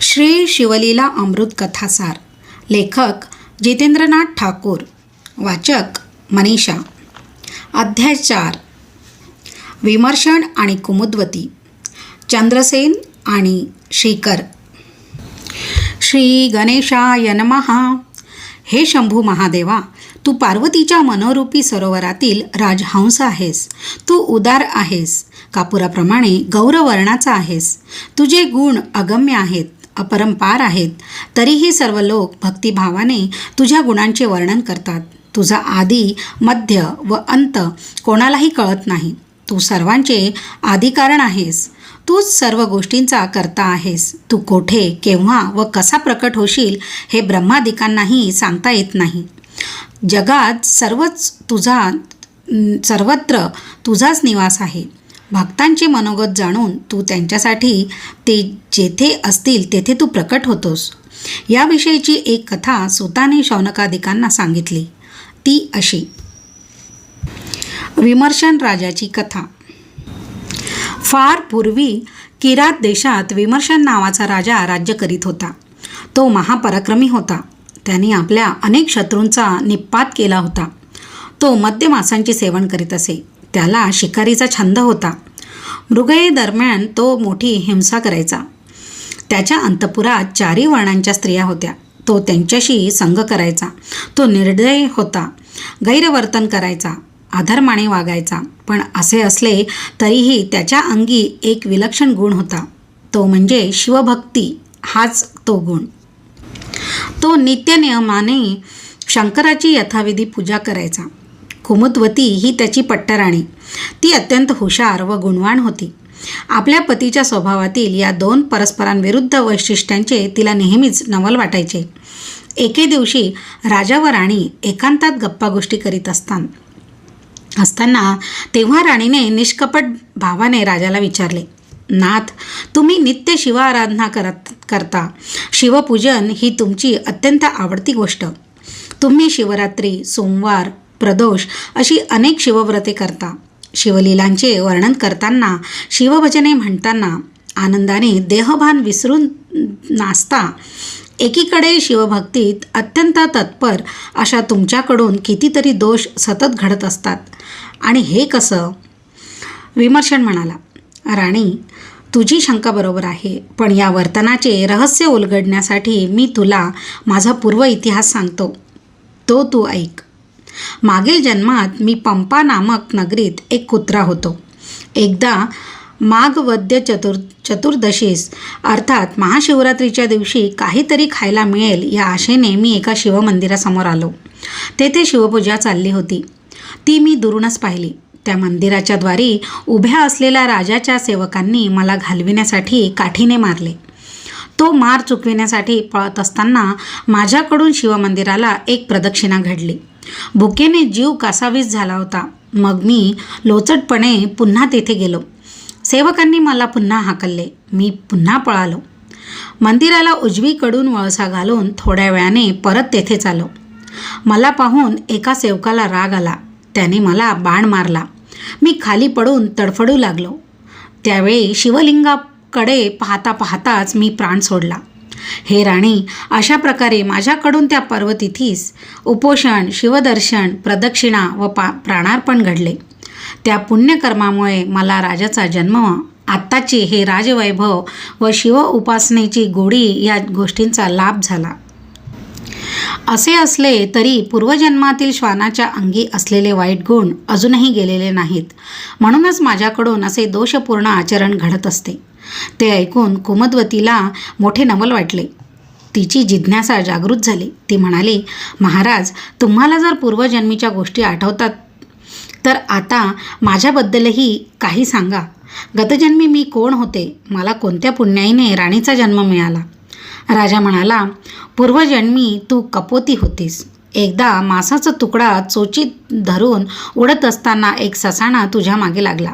श्री शिवलीला अमृत कथासार. लेखक जितेंद्रनाथ ठाकूर. वाचक मनीषा. अध्याय चार. विमर्शन आणि कुमुद्वती. चंद्रसेन आणि श्रीकर. श्री गणेशाय नमहा हे शंभू महादेवा तू पार्वतीच्या मनोरूपी सरोवरातील राजहंस आहेस. तू उदार आहेस. कापुराप्रमाणे गौरवर्णाचा आहेस. तुझे गुण अगम्य आहेत. अपरंपार आहेत तरीही सर्व लोक भक्तिभावाने तुझ्या गुणांचे वर्णन करतात. तुझा आदी मध्य व अंत कोणालाही कळत नाही. तू सर्वांचे आदिकारण आहेस. तूच सर्व गोष्टींचा करता आहेस. तू कोठे केव्हा व कसा प्रकट होशील हे ब्रह्मादिकांनाही सांगता येत नाही. जगात सर्वच तुझा सर्वत्र तुझाच निवास आहे. भक्तांचे मनोगत जाणून तू त्यांच्यासाठी ते जेथे असतील तेथे तू प्रकट होतोस. याविषयीची एक कथा सुताने शौनकादिकांना सांगितली. ती अशी. विमर्शन राजाची कथा. फार पूर्वी किरात देशात विमर्शन नावाचा राजा राज्य करीत होता. तो महापराक्रमी होता. त्याने आपल्या अनेक शत्रूंचा निपात केला होता. तो मद्यमासांचे सेवन करीत असे. त्याला शिकारीचा छंद होता. मृगये दरम्यान तो मोठी हिंसा करायचा. त्याच्या अंतपुरात चारी वर्णांच्या स्त्रिया होत्या. तो त्यांच्याशी संग करायचा. तो निर्दय होता. गैरवर्तन करायचा. आधर्माने वागायचा. पण असे असले तरीही त्याच्या अंगी एक विलक्षण गुण होता. तो म्हणजे शिवभक्ती. हाच तो गुण. तो नित्यनियमाने शंकराची यथाविधी पूजा करायचा. कुमुदवती ही त्याची पट्टराणी. ती अत्यंत हुशार व गुणवान होती. आपल्या पतीच्या स्वभावातील या दोन परस्परांविरुद्ध वैशिष्ट्यांचे तिला नेहमीच नवल वाटायचे. एके दिवशी राजा व राणी एकांतात गप्पा गोष्टी करीत असतात असताना तेव्हा राणीने निष्कपट भावाने राजाला विचारले नाथ तुम्ही नित्य शिवाराधना करत करता. शिवपूजन ही तुमची अत्यंत आवडती गोष्ट. तुम्ही शिवरात्री सोमवार प्रदोष अशी अनेक शिवव्रते करता. शिवलीलांचे वर्णन करताना शिवभजने म्हणताना आनंदाने देहभान विसरून नाचता. एकीकडे शिवभक्तीत अत्यंत तत्पर अशा तुमच्याकडून कितीतरी दोष सतत घडत असतात. आणि हे कसं? विमर्शन म्हणाला राणी तुझी शंका बरोबर आहे पण या वर्तनाचे रहस्य उलगडण्यासाठी मी तुला माझा पूर्व इतिहास सांगतो. तो तू ऐक. मागील जन्मात मी पंपा नामक नगरीत एक कुत्रा होतो. एकदा माघवद्य चतुर चतुर्दशीस अर्थात महाशिवरात्रीच्या दिवशी काहीतरी खायला मिळेल या आशेने मी एका शिवमंदिरासमोर आलो. तेथे शिवपूजा चालली होती. ती मी दुरूनच पाहिली. त्या मंदिराच्या द्वारी उभ्या असलेल्या राजाच्या सेवकांनी मला घालविण्यासाठी काठीने मारले. तो मार चुकविण्यासाठी पळत असताना माझ्याकडून शिवमंदिराला एक प्रदक्षिणा घडली. भुकेने जीव कासावीस झाला होता. मग मी लोचटपणे पुन्हा तेथे गेलो. सेवकांनी मला पुन्हा हाकलले. मी पुन्हा पळालो. मंदिराला उजवीकडून वळसा घालून थोड्या वेळाने परत तेथेच आलो मला पाहून एका सेवकाला राग आला. त्याने मला बाण मारला. मी खाली पडून तडफडू लागलो. त्यावेळी शिवलिंगाकडे पाहता पाहताच मी प्राण सोडला. हे राणी अशा प्रकारे माझ्याकडून त्या पर्वतिथीस उपोषण शिवदर्शन प्रदक्षिणा व पा प्राणार्पण घडले. त्या पुण्यकर्मामुळे मला राजाचा जन्म आत्ताची हे राजवैभव व शिव उपासनेची गोडी या गोष्टींचा लाभ झाला. असे असले तरी पूर्वजन्मातील श्वानाच्या अंगी असलेले वाईट गुण अजूनही गेलेले नाहीत. म्हणूनच माझ्याकडून असे दोषपूर्ण आचरण घडत असते. ते ऐकून कुमदवतीला मोठे नवल वाटले. तिची जिज्ञासा जागृत झाली. ती म्हणाली महाराज तुम्हाला जर पूर्वजन्मीच्या गोष्टी आठवतात तर आता माझ्याबद्दलही काही सांगा. गतजन्मी मी कोण होते? मला कोणत्या पुण्याईने राणीचा जन्म मिळाला? राजा म्हणाला पूर्वजन्मी तू कपोती होतीस. एकदा मांसाचा तुकडा चोचीत धरून उडत असताना एक ससाणा तुझ्या मागे लागला.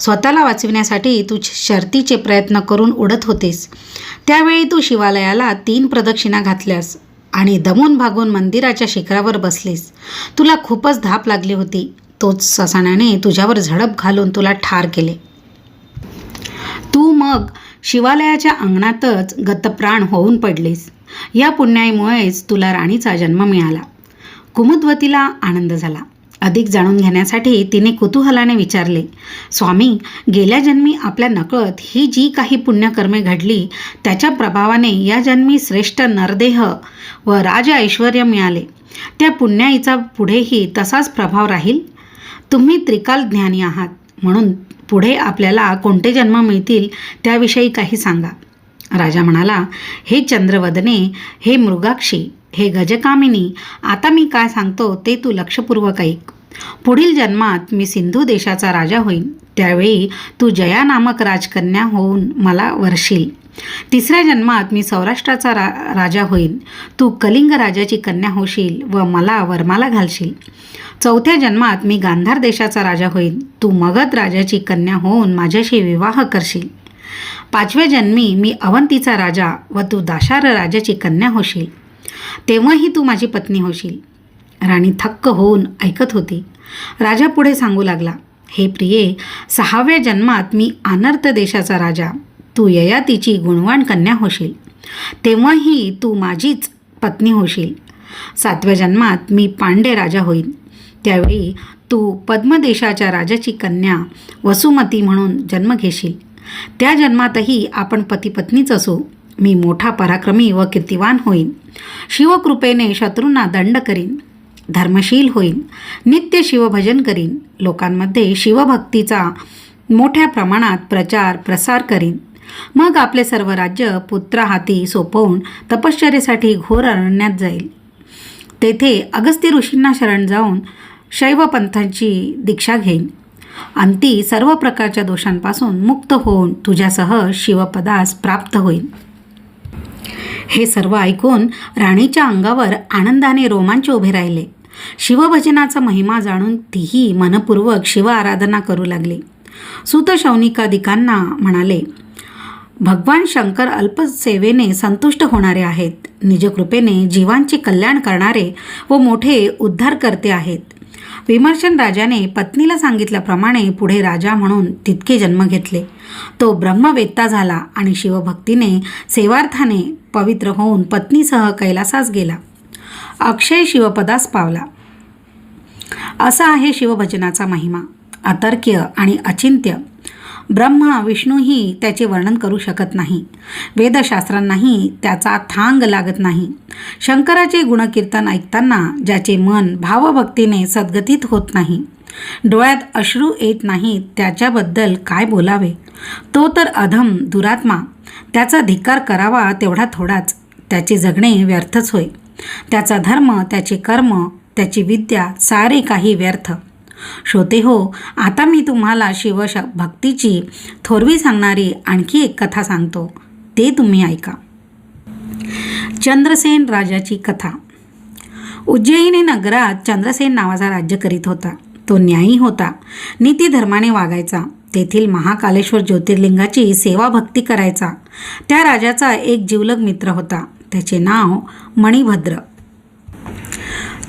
स्वतःला वाचविण्यासाठी तू शर्तीचे प्रयत्न करून उडत होतेस. त्यावेळी तू शिवालयाला तीन प्रदक्षिणा घातल्यास आणि दमून भागून मंदिराच्या शिखरावर बसलीस. तुला खूपच धाप लागली होती. तोच ससाण्याने तुझ्यावर झडप घालून तुला ठार केले. तू मग शिवालयाच्या अंगणातच गतप्राण होऊन पडलीस. या पुण्याईमुळेच तुला राणीचा जन्म मिळाला. कुमुदवतीला आनंद झाला. अधिक जाणून घेण्यासाठी तिने कुतूहलाने विचारले स्वामी गेल्या जन्मी आपल्या नकळत ही जी काही पुण्यकर्मे घडली त्याच्या प्रभावाने या जन्मी श्रेष्ठ नरदेह व राज ऐश्वर मिळाले. त्या पुण्याईचा पुढेही तसाच प्रभाव राहील? तुम्ही त्रिकाल ज्ञानी आहात म्हणून पुढे आपल्याला कोणते जन्म मिळतील त्याविषयी काही सांगा. राजा म्हणाला हे चंद्रवदने हे मृगाक्षी हे गजकामिनी आता मी काय सांगतो ते तू लक्षपूर्वक ऐक. पुढील जन्मात मी सिंधू देशाचा राजा होईन. त्यावेळी तू जया नामक राजकन्या होऊन मला वर्षील तिसऱ्या जन्मात मी सौराष्ट्राचा रा राजा होईन. तू कलिंग राजाची कन्या होशील व मला वर्माला घालशील. चौथ्या जन्मात मी गांधार देशाचा राजा होईन. तू मगध राजाची कन्या होऊन माझ्याशी विवाह करशील. पाचव्या जन्मी मी अवंतीचा राजा व तू दाशार राजाची कन्या होशील. तेव्हाही तू माझी पत्नी होशील. राणी थक्क होऊन ऐकत होती. राजा पुढे सांगू लागला हे प्रिये सहाव्या जन्मात मी अनर्थ देशाचा राजा. तू ययातीची गुणवान कन्या होशील. तेव्हाही तू माझीच पत्नी होशील. सातव्या जन्मात मी पांडे राजा होईन. त्यावेळी तू पद्मदेशाच्या राजाची कन्या वसुमती म्हणून जन्म घेशील. त्या जन्मातही आपण पतीपत्नीच असू. मी मोठा पराक्रमी व कीर्तिवान होईन. शिवकृपेने शत्रूंना दंड करीन. धर्मशील होईन. नित्य शिवभजन करीन. लोकांमध्ये शिवभक्तीचा मोठ्या प्रमाणात प्रचार प्रसार करीन. मग आपले सर्व राज्य पुत्र हाती सोपवून तपश्चर्येसाठी घोर अरण्यात जाईल. तेथे अगस्त्य ऋषींना शरण जाऊन शैवपंथांची दीक्षा घेईन. अंती सर्व प्रकारच्या दोषांपासून मुक्त होऊन तुझ्यासह शिवपदास प्राप्त होईल हे सर्व ऐकून राणीच्या अंगावर आनंदाने रोमांच उभे राहिले. शिवभजनाचा महिमा जाणून तीही मनपूर्वक शिव आराधना करू लागली. सुतशौनिकादिकांना म्हणाले भगवान शंकर अल्पसेवेने संतुष्ट होणारे आहेत. निजकृपेने जीवांचे कल्याण करणारे व मोठे उद्धारकर्ते आहेत. विमर्शन राजाने पत्नीला सांगितल्याप्रमाणे पुढे राजा म्हणून तितके जन्म घेतले. तो ब्रह्मवेत्ता झाला आणि शिवभक्तीने सेवार्थाने पवित्र होऊन पत्नीसह कैलासास गेला. अक्षय शिवपदास पावला. असा आहे शिवभजनाचा महिमा. अतर्क्य आणि अचिंत्य. ब्रह्मा विष्णूही त्याचे वर्णन करू शकत नाही. वेदशास्त्रांनाही त्याचा थांग लागत नाही. शंकराचे गुणकीर्तन ऐकताना ज्याचे मन भावभक्तीने सद्गतीत होत नाही. डोळ्यात अश्रू येत नाहीत त्याच्याबद्दल काय बोलावे? तो तर अधम दुरात्मा. त्याचा धिक्कार करावा तेवढा थोडाच. त्याचे जगणे व्यर्थच होय. त्याचा धर्म त्याचे कर्म त्याची विद्या सारे काही व्यर्थ. श्रोते हो आता मी तुम्हाला शिवश भक्तीची थोरवी सांगणारी आणखी एक कथा सांगतो. ते तुम्ही ऐका. चंद्रसेन राजाची कथा. उज्जयिनी नगरात चंद्रसेन नावाचा राज्य करीत होता. तो न्यायी होता. नीतीधर्माने वागायचा. तेथील महाकालेश्वर ज्योतिर्लिंगाची सेवा भक्ती करायचा. त्या राजाचा एक जिवलग मित्र होता. त्याचे नाव मणिभद्र.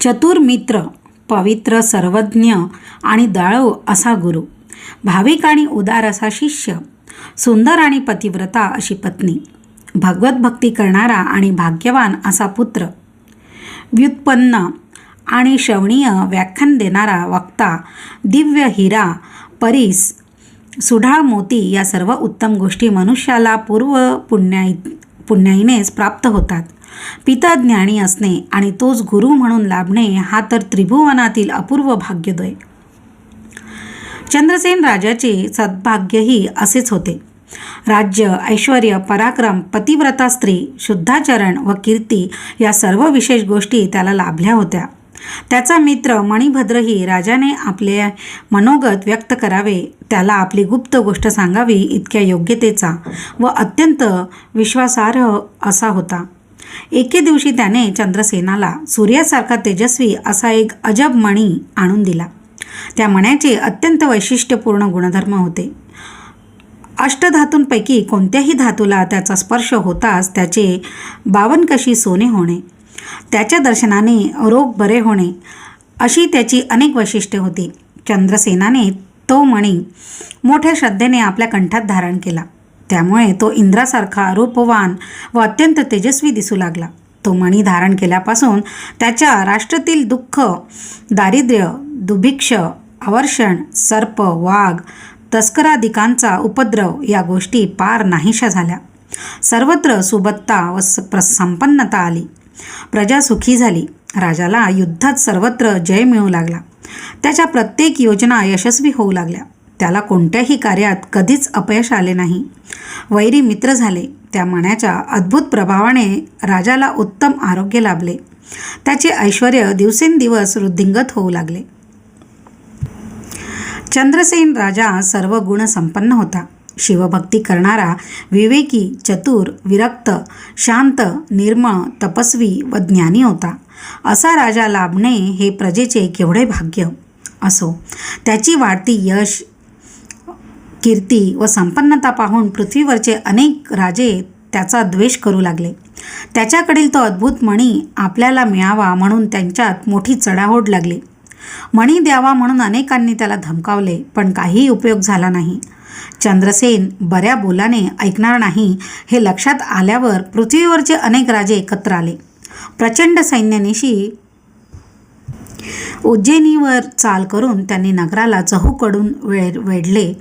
चतुर मित्र पवित्र सर्वज्ञ आणि दळव असा गुरु. भाविक आणि उदार असा शिष्य. सुंदर आणि पतिव्रता अशी पत्नी. भगवत भक्ती करणारा आणि भाग्यवान असा पुत्र. व्युत्पन्न आणि श्रवणीय व्याख्यान देणारा वक्ता दिव्य हिरा परीस सुढाळ मोती या सर्व उत्तम गोष्टी मनुष्याला पूर्व पुण्याई पुण्याईनेच प्राप्त होतात. पिता ज्ञानी असणे आणि तोच गुरु म्हणून लाभणे हा तर त्रिभुवनातील अपूर्व भाग्योदय. चंद्रसेन राजाचे सद्भाग्यही असेच होते. राज्य ऐश्वर पराक्रम पतिव्रता स्त्री शुद्धाचरण व कीर्ती या सर्व विशेष गोष्टी त्याला लाभल्या होत्या. त्याचा मित्र मणिभद्रही राजाने आपले मनोगत व्यक्त करावे. त्याला आपली गुप्त गोष्ट सांगावी इतक्या योग्यतेचा व अत्यंत विश्वासार्ह असा होता. एके दिवशी त्याने चंद्रसेनाला सूर्यासारखा तेजस्वी असा एक अजब मणी आणून दिला. त्या मण्याचे अत्यंत वैशिष्ट्यपूर्ण गुणधर्म होते. अष्टधातूंपैकी कोणत्याही धातूला त्याचा स्पर्श होताच त्याचे बावनकशी सोने होणे. त्याच्या दर्शनाने रोग बरे होणे अशी त्याची अनेक वैशिष्ट्ये होती. चंद्रसेनाने तो मणी मोठ्या श्रद्धेने आपल्या कंठात धारण केला. त्यामुळे तो इंद्रासारखा रूपवान व अत्यंत तेजस्वी दिसू लागला. तो मणी धारण केल्यापासून त्याच्या राष्ट्रातील दुःख दारिद्र्य दुभिक्ष अवर्षण सर्प वाघ तस्करादिकांचा उपद्रव या गोष्टी पार नाहीशा झाल्या. सर्वत्र सुबत्ता व स- संपन्नता आली. प्रजा सुखी झाली. राजाला युद्धात सर्वत्र जय मिळू लागला. त्याच्या प्रत्येक योजना यशस्वी होऊ लागल्या. त्याला कोणत्याही कार्यात कधीच अपयश आले नाही. वैरी मित्र झाले. त्या मण्याच्या अद्भुत प्रभावाने राजाला उत्तम आरोग्य लाभले. त्याचे ऐश्वर दिवसेंदिवस वृद्धिंगत होऊ लागले. चंद्रसेन राजा सर्व गुण संपन्न होता. शिवभक्ती करणारा विवेकी चतुर विरक्त शांत निर्मळ तपस्वी व ज्ञानी होता. असा राजा लाभणे हे प्रजेचे केवढे भाग्य? असो त्याची वाढती यश कीर्ती व संपन्नता पाहून पृथ्वीवरचे अनेक राजे त्याचा द्वेष करू लागले. त्याच्याकडील तो अद्भुत मणी आपल्याला मिळावा म्हणून त्यांच्यात मोठी चढाओढ लागली. मणी द्यावा म्हणून अनेकांनी त्याला धमकावले पण काहीही उपयोग झाला नाही. चंद्रसेन बऱ्या बोलाने ऐकणार नाही हे लक्षात आल्यावर पृथ्वीवरचे अनेक राजे एकत्र आले. प्रचंड सैन्यानिशी उज्जैनीवर चाल करून त्यांनी नगराला चहूकडून वेळ वेढले.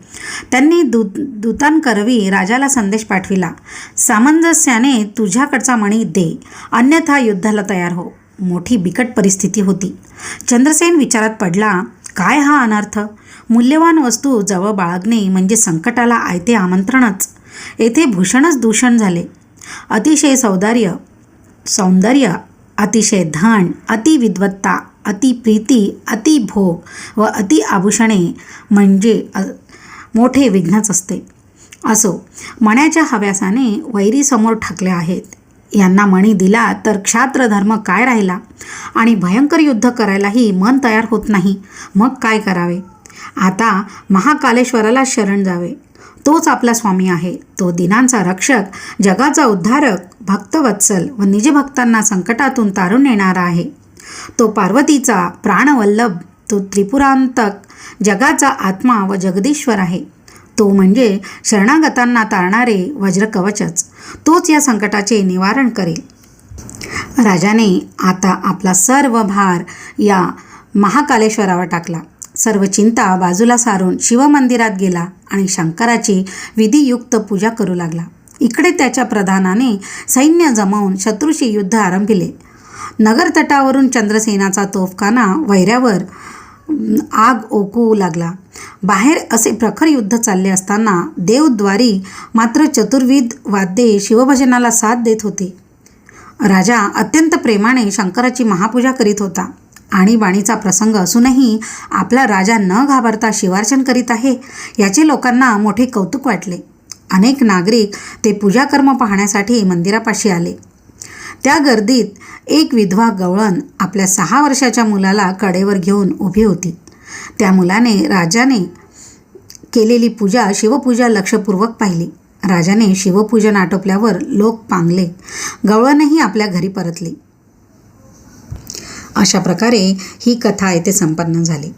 त्यांनी दू दूतांकरवी राजाला संदेश पाठविला सामंजस्याने तुझ्याकडचा मणी दे अन्यथा युद्धाला तयार हो. मोठी बिकट परिस्थिती होती. चंद्रसेन विचारात पडला काय हा अनर्थ? मूल्यवान वस्तू जवळ बाळगणे म्हणजे संकटाला आयते आमंत्रणच. येथे भूषणच दूषण झाले. अतिशय सौंदर्य सौंदर्य अतिशय धन अतिविद्वत्ता अतिप्रीती अतिभोग व अति आभूषणे म्हणजे मोठे विघ्नच असते. असो मण्याच्या हव्यासाने वैरी समोर ठाकले आहेत. यांना मणी दिला तर क्षात्र धर्म काय राहिला? आणि भयंकर युद्ध करायलाही मन तयार होत नाही. मग काय करावे? आता महाकालेश्वराला शरण जावे. तोच आपला स्वामी आहे. तो दिनांचा रक्षक जगाचा उद्धारक भक्तवत्सल व निजभक्तांना संकटातून तारून येणारा आहे. तो पार्वतीचा प्राणवल्लभ तो त्रिपुरांतक जगाचा आत्मा व जगदीश्वर आहे. तो म्हणजे शरणागतांना तारणारे वज्रकवचच. तोच या संकटाचे निवारण करेल. राजाने आता आपला सर्व भार या महाकालेश्वरावर टाकला. सर्व चिंता बाजूला सारून शिवमंदिरात गेला आणि शंकराची विधियुक्त पूजा करू लागला. इकडे त्याच्या प्रधानाने सैन्य जमावून शत्रूशी युद्ध आरंभिले. नगरतटावरून चंद्रसेनाचा तोफखाना वैऱ्यावर आग ओकवू लागला. बाहेर असे प्रखर युद्ध चालले असताना देवद्वारी मात्र चतुर्विध वाद्ये शिवभजनाला साथ देत होते. राजा अत्यंत प्रेमाने शंकराची महापूजा करीत होता आणीबाणीचा प्रसंग असूनही आपला राजा न घाबरता शिवार्चन करीत आहे याचे लोकांना मोठे कौतुक वाटले. अनेक नागरिक ते पूजाकर्म पाहण्यासाठी मंदिरापाशी आले. त्या गर्दीत एक विधवा गवळण आपल्या सहा वर्षाच्या मुलाला कडेवर घेऊन उभी होती. त्या मुलाने राजाने केलेली पूजा शिवपूजा लक्षपूर्वक पाहिली. राजाने शिवपूजन आटोपल्यावर लोक पांगले. गवळणही आपल्या घरी परतली. अशा प्रकारे ही कथा येथे संपन्न झाली.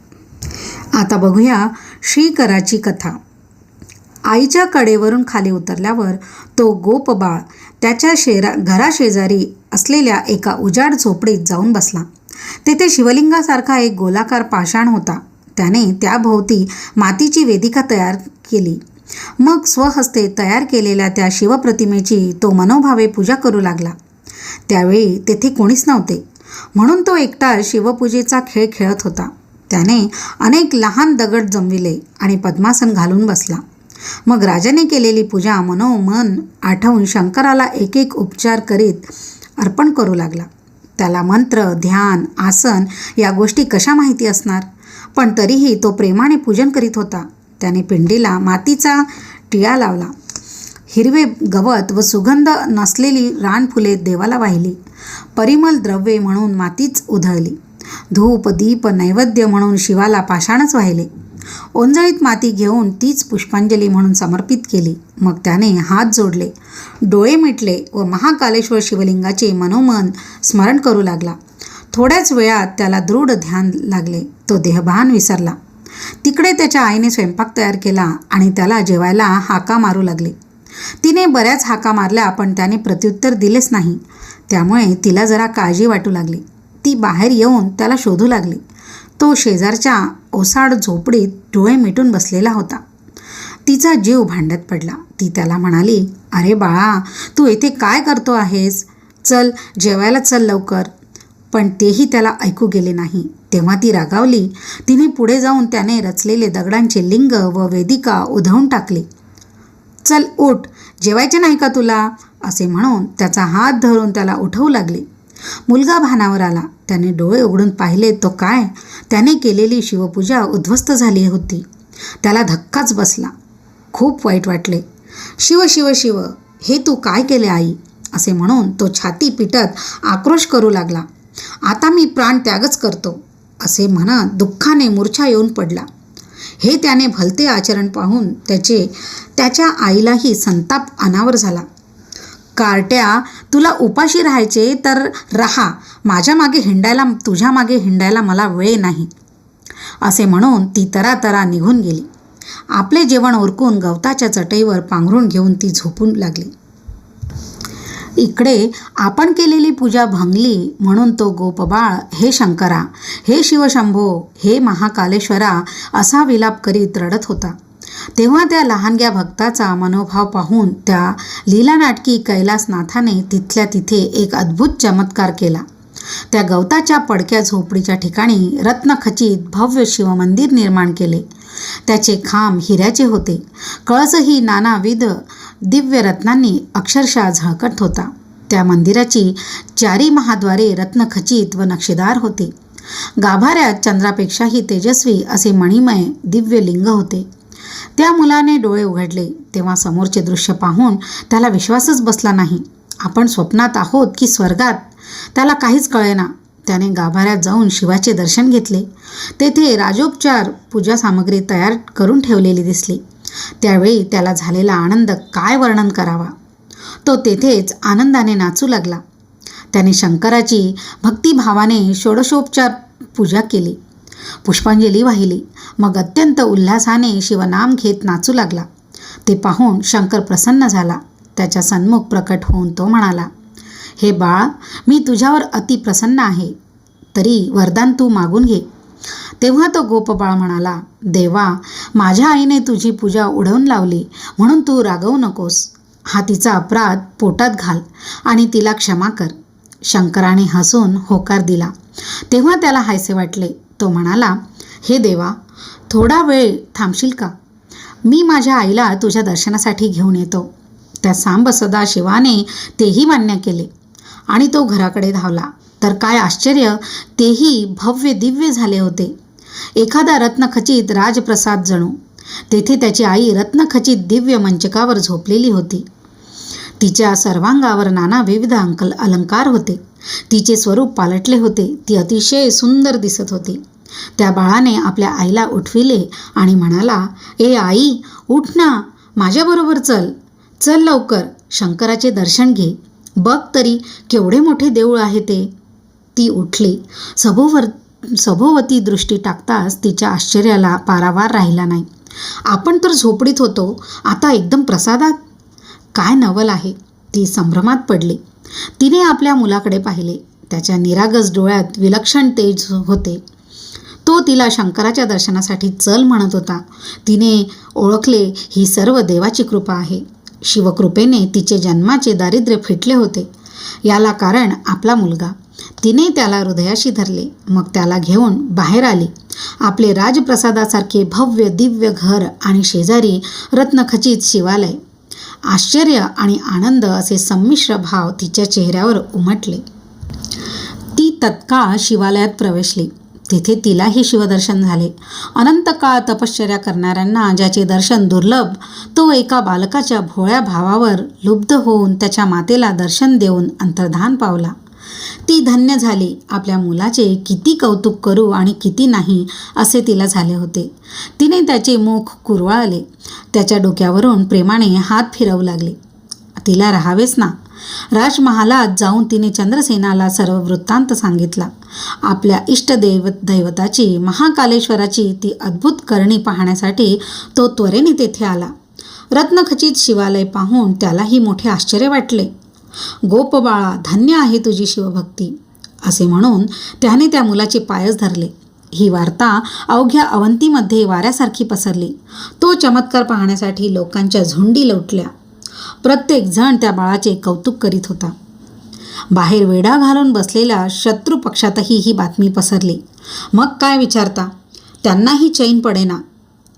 आता बघूया श्रीकराची कथा. आईच्या कडेवरून खाली उतरल्यावर तो गोपबाळ त्याच्या शेरा घराशेजारी असलेल्या एका उजाड झोपडीत जाऊन बसला. तेथे शिवलिंगासारखा एक गोलाकार पाषाण होता. त्याने त्याभोवती मातीची वेदिका तयार केली. मग स्वहस्ते तयार केलेल्या त्या शिवप्रतिमेची तो मनोभावे पूजा करू लागला. त्यावेळी तेथे कोणीच नव्हते. म्हणून तो एकटा शिवपूजेचा खेळ खेळत होता. त्याने अनेक लहान दगड जमविले आणि पद्मासन घालून बसला. मग राजाने केलेली पूजा मनोमन आठवून शंकराला एक एक उपचार करीत अर्पण करू लागला. त्याला मंत्र ध्यान आसन या गोष्टी कशा माहिती असणार? पण तरीही तो प्रेमाने पूजन करीत होता. त्याने पिंडीला मातीचा टिळा लावला. हिरवे गवत व सुगंध नसलेली रानफुले देवाला वाहिली. परिमल द्रव्ये म्हणून मातीच उधळली. धूप दीप नैवेद्य म्हणून शिवाला पाषाणच वाहिले. ओंजळीत माती घेऊन तीच पुष्पांजली म्हणून समर्पित केली. मग त्याने हात जोडले. डोळे मिटले व महाकालेश्वर शिवलिंगाचे मनोमन स्मरण करू लागला. थोड्याच वेळात त्याला दृढ ध्यान लागले. तो देहभान विसरला. तिकडे त्याच्या आईने स्वयंपाक तयार केला आणि त्याला जेवायला हाका मारू लागले. तिने बऱ्याच हाका मारल्या पण त्याने प्रत्युत्तर दिलेच नाही. त्यामुळे तिला जरा काळजी वाटू लागली. ती बाहेर येऊन त्याला शोधू लागली. तो शेजारच्या ओसाड झोपडीत डोळे मिटून बसलेला होता. तिचा जीव भांडत पडला. ती त्याला म्हणाली अरे बाळा तू येथे काय करतो आहेस? चल जेवायला चल लवकर. पण तेही त्याला ऐकू गेले नाही. तेव्हा ती रागावली. तिने पुढे जाऊन त्याने रचलेले दगडांचे लिंग व वेदिका उधळून टाकली. चल उठ. जेवायचे नाही का तुला? असे म्हणून त्याचा हात धरून त्याला उठवू लागली. मुलगा भानावर आला. त्याने डोळे उघडून पाहिले तो काय? त्याने केलेली शिवपूजा उद्ध्वस्त झाली होती. त्याला धक्काच बसला. खूप वाईट वाटले. शिव शिव शिव हे तू काय केले आई? असे म्हणून तो छाती पिटत आक्रोश करू लागला. आता मी प्राण त्यागच करतो असे म्हणत दुःखाने मूर्छा येऊन पडला. हे त्याने भलते आचरण पाहून त्याचे त्याच्या आईलाही संताप अनावर झाला. कार्ट्या तुला उपाशी राहायचे तर राहा. माझ्या मागे हिंडायला तुझ्या मागे हिंडायला मला वेळ नाही. असे म्हणून ती तरातरा निघून गेली. आपले जेवण ओरकून गवताच्या चटईवर पांघरून घेऊन ती झोपून लागली. इकडे आपण केलेली पूजा भंगली म्हणून तो गोपबाळ हे शंकरा हे शिवशंभो हे महाकालेश्वरा असा विलाप करीत रडत होता. तेव्हा त्या लहानग्या भक्ताचा मनोभाव पाहून त्या लीलानाटकी कैलासनाथाने तिथल्या तिथे एक अद्भुत चमत्कार केला. त्या गवताच्या पडक्या झोपडीच्या ठिकाणी रत्नखचित भव्य शिवमंदिर निर्माण केले. त्याचे खांब हिऱ्याचे होते. कळसही नानाविध दिव्य रत्नांनी अक्षरशः झळकट होता. त्या मंदिराची चारी महाद्वारे रत्नखचित व नक्षीदार होते. गाभाऱ्यात चंद्रापेक्षाही तेजस्वी असे मणिमय दिव्य लिंग होते. त्या मुलाने डोळे उघडले. तेव्हा समोरचे दृश्य पाहून त्याला विश्वासच बसला नाही. आपण स्वप्नात आहोत की स्वर्गात? त्याला काहीच कळेना. त्याने गाभाऱ्यात जाऊन शिवाचे दर्शन घेतले. तेथे राजोपचार पूजा सामग्री तयार करून ठेवलेली दिसली. त्यावेळी त्याला झालेला आनंद काय वर्णन करावा? तो तेथेच आनंदाने नाचू लागला. त्याने शंकराची भक्तिभावाने षोडशोपचार पूजा केली. पुष्पांजली वाहिली. मग अत्यंत उल्हासाने शिवनाम घेत नाचू लागला. ते पाहून शंकर प्रसन्न झाला. त्याच्या सन्मुख प्रकट होऊन तो म्हणाला हे बाळ मी तुझ्यावर अति प्रसन्न आहे. तरी वरदान तू मागून घे. तेव्हा तो गोपबाळ म्हणाला देवा माझ्या आईने तुझी पूजा उडवून लावली म्हणून तू रागवू नकोस. हा तिचा अपराध पोटात घाल आणि तिला क्षमा कर. शंकराने हसून होकार दिला. तेव्हा त्याला हायसे वाटले तो म्हणाला हे देवा थोडा वेळ थांबशील का? मी माझ्या आईला तुझ्या दर्शनासाठी घेऊन येतो. त्या सांब सदाशिवाने तेही मान्य केले आणि तो घराकडे धावला. तर काय आश्चर्य तेही भव्य दिव्य झाले होते. एखादा रत्नखचित राजप्रसाद जणू तेथे त्याची आई रत्नखचित दिव्य मंचकावर झोपलेली होती. तिच्या सर्वांगावर नाना विविध अंकल अलंकार होते. तिचे स्वरूप पालटले होते. ती अतिशय सुंदर दिसत होती. त्या बाळाने आपल्या आईला उठविले आणि म्हणाला ए आई उठ ना माझ्याबरोबर चल. चल लवकर शंकराचे दर्शन घे. बघ तरी केवढे मोठे देऊळ आहे ते. ती उठली. सभोवर सभोवती दृष्टी टाकताच तिच्या आश्चर्याला पारावार राहिला नाही. आपण तर झोपडीत होतो आता एकदम प्रसादात? काय नवल आहे? ती संभ्रमात पडली. तिने आपल्या मुलाकडे पाहिले. त्याच्या निरागस डोळ्यात विलक्षण तेज होते. तो तिला शंकराच्या दर्शनासाठी चल म्हणत होता. तिने ओळखले ही सर्व देवाची कृपा आहे. शिवकृपेने तिचे जन्माचे दारिद्र्य फिटले होते. याला कारण आपला मुलगा. तिने त्याला हृदयाशी धरले. मग त्याला घेऊन बाहेर आली. आपले राजप्रसादासारखे भव्य दिव्य घर आणि शेजारी रत्नखचित शिवालय. आश्चर्य आणि आनंद असे संमिश्र भाव तिच्या चेहऱ्यावर उमटले. ती तत्काळ शिवालयात प्रवेशली. तेथे तिलाही शिवदर्शन झाले. अनंत काळ तपश्चर्या करणाऱ्यांना ज्याचे दर्शन दुर्लभ तो एका बालकाच्या भोळ्या भावावर लुब्ध होऊन त्याच्या मातेला दर्शन देऊन अंतर्धान पावला. ती धन्य झाली आपल्या मुलाचे किती कौतुक करू आणि किती नाही असे तिला झाले होते. तिने त्याचे मुख कुरवाळले. त्याच्या डोक्यावरून प्रेमाने हात फिरवू लागले. तिला राहावेच ना. राजमहालात जाऊन तिने चंद्रसेनाला सर्व वृत्तांत सांगितला. आपल्या इष्टदैव दैवताची महाकालेश्वराची ती अद्भुत करणी पाहण्यासाठी तो त्वरेने तेथे आला. रत्नखचित शिवालय पाहून त्यालाही मोठे आश्चर्य वाटले. गोपबाळा धन्य आहे तुझी शिवभक्ती असे म्हणून त्याने त्या मुलाचे पायच धरले. ही वार्ता अवघ्या अवंतीमध्ये वाऱ्यासारखी पसरली. तो चमत्कार पाहण्यासाठी लोकांच्या झुंडी लोटल्या. प्रत्येक जण त्या बाळाचे कौतुक करीत होता. बाहेर वेढा घालून बसलेल्या शत्रू पक्षातही ही बातमी पसरली. मग काय विचारता? त्यांनाही चैन पडेना.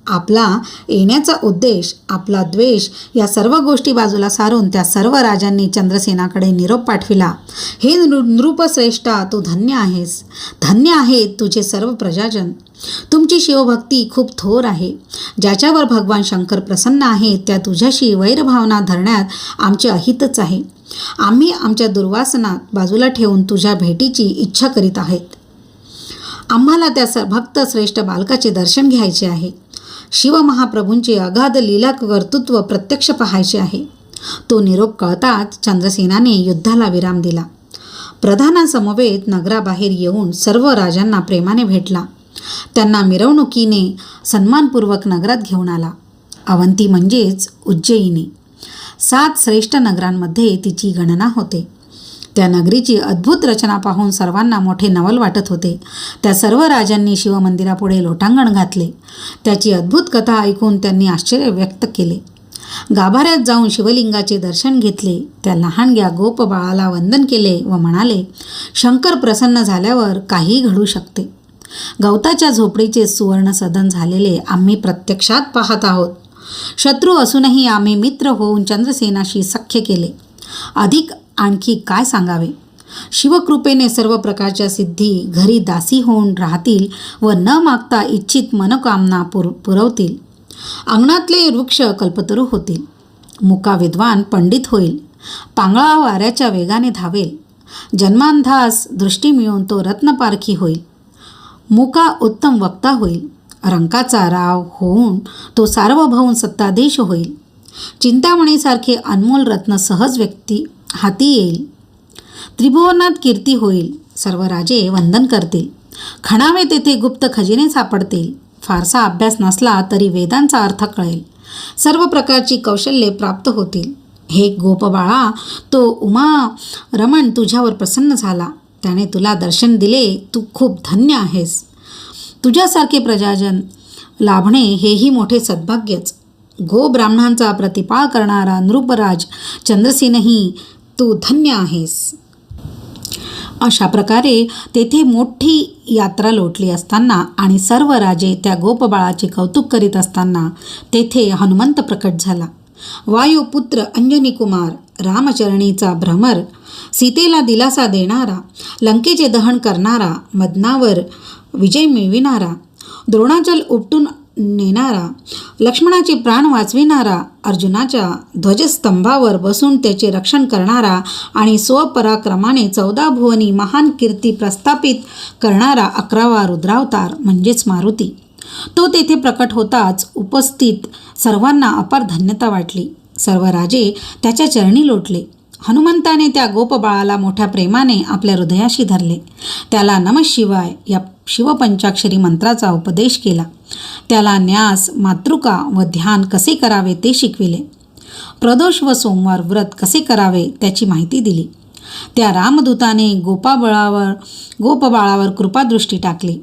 आपला येण्याचा उद्देश आपला द्वेष या सर्व गोष्टी बाजूला सारून त्या सर्व राजांनी चंद्रसेनाकडे निरोप पाठविला. हे नृ नृपश्रेष्ठा तू धन्य आहेस. धन्य आहेत तुझे सर्व प्रजाजन. तुमची शिवभक्ती खूप थोर आहे. ज्याच्यावर भगवान शंकर प्रसन्न आहेत त्या तुझ्याशी वैरभावना धरण्यात आमचे अहितच आहे. आम्ही आमच्या दुर्वासनात बाजूला ठेवून तुझ्या भेटीची इच्छा करीत आहेत. आम्हाला त्या स भक्त श्रेष्ठ बालकाचे दर्शन घ्यायचे आहे. शिवमहाप्रभूंचे अगाध लीला कर्तृत्व प्रत्यक्ष पाहायचे आहे. तो निरोप कळताच चंद्रसेनाने युद्धाला विराम दिला. प्रधानासमवेत नगराबाहेर येऊन सर्व राजांना प्रेमाने भेटला. त्यांना मिरवणुकीने सन्मानपूर्वक नगरात घेऊन आला. अवंती म्हणजेच उज्जयिनी. सात श्रेष्ठ नगरांमध्ये तिची गणना होते. त्या नगरीची अद्भुत रचना पाहून सर्वांना मोठे नवल वाटत होते. त्या सर्व राजांनी शिवमंदिरापुढे लोटांगण घातले. त्याची अद्भुत कथा ऐकून त्यांनी आश्चर्य व्यक्त केले. गाभाऱ्यात जाऊन शिवलिंगाचे दर्शन घेतले. त्या लहानग्या गोप बाळाला वंदन केले व म्हणाले शंकर प्रसन्न झाल्यावर काहीही घडू शकते. गवताच्या झोपडीचे सुवर्ण सदन झालेले आम्ही प्रत्यक्षात पाहत आहोत. शत्रू असूनही आम्ही मित्र होऊन चंद्रसेनाशी सख्य केले. अधिक आणखी काय सांगावे? शिवकृपेने सर्व प्रकारच्या सिद्धी घरी दासी होऊन राहतील व न मागता इच्छित मनोकामना पुर पुरवतील. अंगणातले वृक्ष कल्पतरू होतील. मुका विद्वान पंडित होईल. पांगळा वाऱ्याच्या वेगाने धावेल. जन्मांधास दृष्टी मिळून तो रत्नपारखी होईल. मुका उत्तम वक्ता होईल. रंकाचा राव होऊन तो सार्वभौम सत्ताधीश होईल. चिंतामणीसारखे अनमोल रत्न सहज व्यक्ती हाती येईल. त्रिभुवनात कीर्ती होईल. सर्व राजे वंदन करतील. खणावे तेथे गुप्त खजिने सापडतील. फारसा अभ्यास नसला तरी वेदांचा अर्थ कळेल. सर्व प्रकारची कौशल्ये प्राप्त होतील. हे गोपबाळा तो उमा रमण तुझ्यावर प्रसन्न झाला. त्याने तुला दर्शन दिले. तू खूप धन्य आहेस. तुझ्यासारखे प्रजाजन लाभणे हेही मोठे सद्भाग्यच. गो ब्राह्मणांचा प्रतिपाळ करणारा नृपराज चंद्रसेनही तू धन्य आहेस. अशा प्रकारे तेथे मोठी यात्रा लोटली असताना आणि सर्व राजे त्या गोपबाळाचे कौतुक करीत असताना तेथे हनुमंत प्रकट झाला. वायुपुत्र अंजनी कुमार रामचरणीचा भ्रमर सीतेला दिलासा देणारा लंकेचे दहन करणारा मदनावर विजय मिळविणारा द्रोणाचल उपटून नेणारा. लक्ष्मणाचे प्राण वाचविणारा अर्जुनाच्या ध्वजस्तंभावर बसून त्याचे रक्षण करणारा आणि स्वपराक्रमाने चौदा भुवनी महान कीर्ती प्रस्थापित करणारा अकरावा रुद्रावतार म्हणजेच मारुती. तो तेथे प्रकट होताच उपस्थित सर्वांना अपार धन्यता वाटली. सर्व राजे त्याच्या चरणी लोटले. हनुमंताने त्या गोपबाळाला मोठ्या प्रेमाने आपल्या हृदयाशी धरले. त्याला नम शिवाय या शिवपंचाक्षरी मंत्राचा उपदेश केला. त्याला न्यास मातृका व ध्यान कसे करावे ते शिकविले. प्रदोष व सोमवार व्रत कसे करावे त्याची माहिती दिली. त्या रामदूताने गोपाबळावर गोपबाळावर कृपादृष्टी टाकली.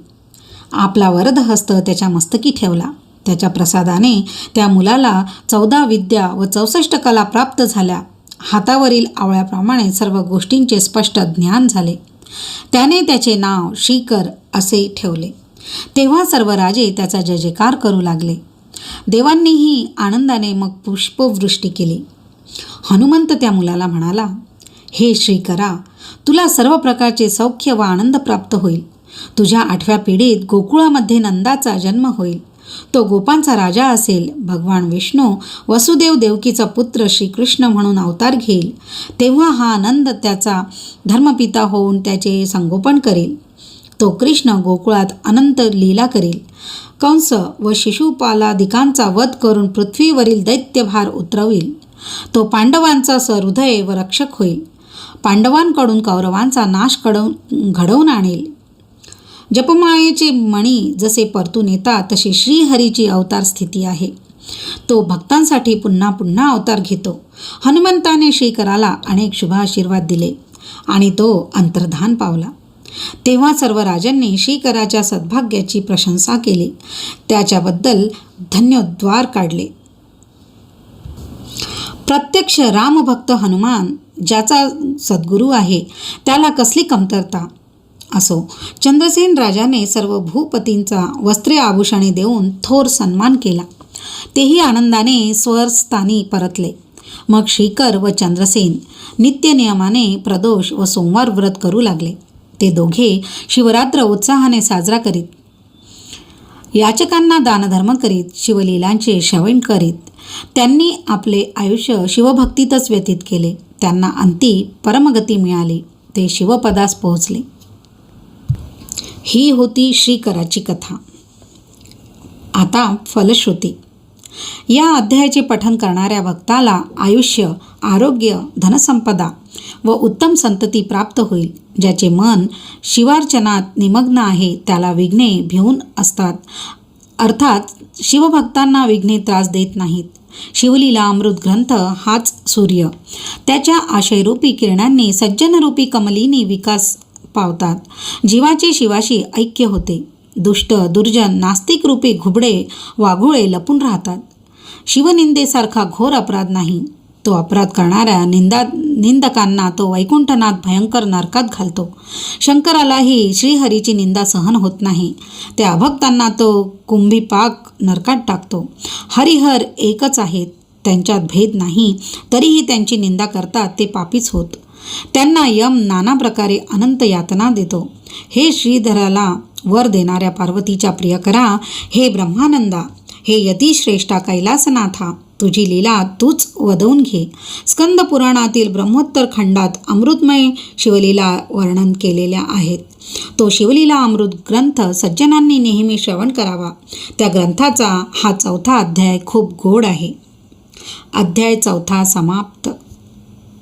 आपला वरदहस्त त्याच्या मस्तकी ठेवला. त्याच्या प्रसादाने त्या मुलाला चौदा विद्या व चौसष्ट कला प्राप्त झाल्या. हातावरील आवळ्याप्रमाणे सर्व गोष्टींचे स्पष्ट ज्ञान झाले. त्याने त्याचे नाव श्रीकर असे ठेवले. तेव्हा सर्व राजे त्याचा जय जयकार करू लागले. देवांनीही आनंदाने मग पुष्पवृष्टी केली. हनुमंत त्या मुलाला म्हणाला हे श्रीकरा तुला सर्व प्रकारचे सौख्य व आनंद प्राप्त होईल. तुझ्या आठव्या पिढीत गोकुळामध्ये नंदाचा जन्म होईल. तो गोपांचा राजा असेल. भगवान विष्णू वसुदेव देवकीचा पुत्र श्रीकृष्ण म्हणून अवतार घेईल. तेव्हा हा आनंद त्याचा धर्मपिता होऊन त्याचे संगोपन करेल. तो कृष्ण गोकुळात अनंत लीला करील. कंस व शिशुपालादिकांचा वध करून पृथ्वीवरील दैत्यभार उतरवेल. तो पांडवांचा सहृदय व रक्षक होईल. पांडवांकडून कौरवांचा नाश कडवून घडवून आणेल. जपमाळेचे मणी जसे परतून येतात तशी श्रीहरीची अवतार स्थिती आहे. तो भक्तांसाठी पुन्हा पुन्हा अवतार घेतो. हनुमंताने श्रीकराला अनेक शुभाशीर्वाद दिले आणि तो अंतर्धान पावला. तेव्हा सर्व राजांनी श्रीकराच्या सद्भाग्याची प्रशंसा केली. त्याच्याबद्दल धन्योद्वार काढले. प्रत्यक्ष रामभक्त हनुमान ज्याचा सद्गुरू आहे त्याला कसली कमतरता? असो. चंद्रसेन राजाने सर्व भूपतींचा वस्त्रे आभूषणे देऊन थोर सन्मान केला. तेही आनंदाने स्वरस्थानी परतले. मग श्रीकर व चंद्रसेन नित्यनियमाने प्रदोष व सोमवार व्रत करू लागले. ते दोघे शिवरात्र उत्साहाने साजरा करीत याचकांना दानधर्म करीत शिवलीलांचे श्रवण करीत त्यांनी आपले आयुष्य शिवभक्तीतच व्यतीत केले. त्यांना अंती परमगती मिळाली. ते शिवपदास पोहोचले. ही होती श्रीकराची कथा. आता फलश्रुती. या अध्यायाचे पठन करणाऱ्या भक्ताला आयुष्य आरोग्य धनसंपदा व उत्तम संतती प्राप्त होईल ज्याचे मन शिवार्चनात निमग्न आहे त्याला विघ्ने भिवून असतात. अर्थात शिवभक्तांना विघ्ने त्रास देत नाहीत. शिवलीला अमृत ग्रंथ हाच सूर्य. त्याच्या आशयरूपी किरणांनी सज्जनरूपी कमलीने विकास पावतात. जीवाचे शिवाशी ऐक्य होते. दुष्ट दुर्जन नास्तिक रूपी घुबडे वाघुळे लपून राहतात. शिवनिंदेसारखा घोर अपराध नाही. तो अपराध करणाऱ्या निंदा निंदकांना तो वैकुंठनाथ भयंकर नरकात घालतो. शंकरालाही श्रीहरीची निंदा सहन होत नाही. त्या अभक्तांना तो कुंभीपाक नरकात टाकतो. हरिहर एकच आहेत. त्यांच्यात भेद नाही. तरीही त्यांची निंदा करतात ते पापीच होत. त्यांना यम नाना प्रकारे अनंत यातना देतो. हे श्रीधराला वर देणाऱ्या पार्वतीच्या प्रियकरा हे ब्रह्मानंदा हे यतिश्रेष्ठा कैलासनाथा तुझी लीला तूच वदवून घे. स्कंद पुराणातील ब्रह्मोत्तर खंडात अमृतमय शिवलीला वर्णन केलेल्या आहेत. तो शिवलीला अमृत ग्रंथ सज्जनांनी नेहमी श्रवण करावा. त्या ग्रंथाचा हा चौथा अध्याय खूप गोड आहे. अध्याय चौथा समाप्त.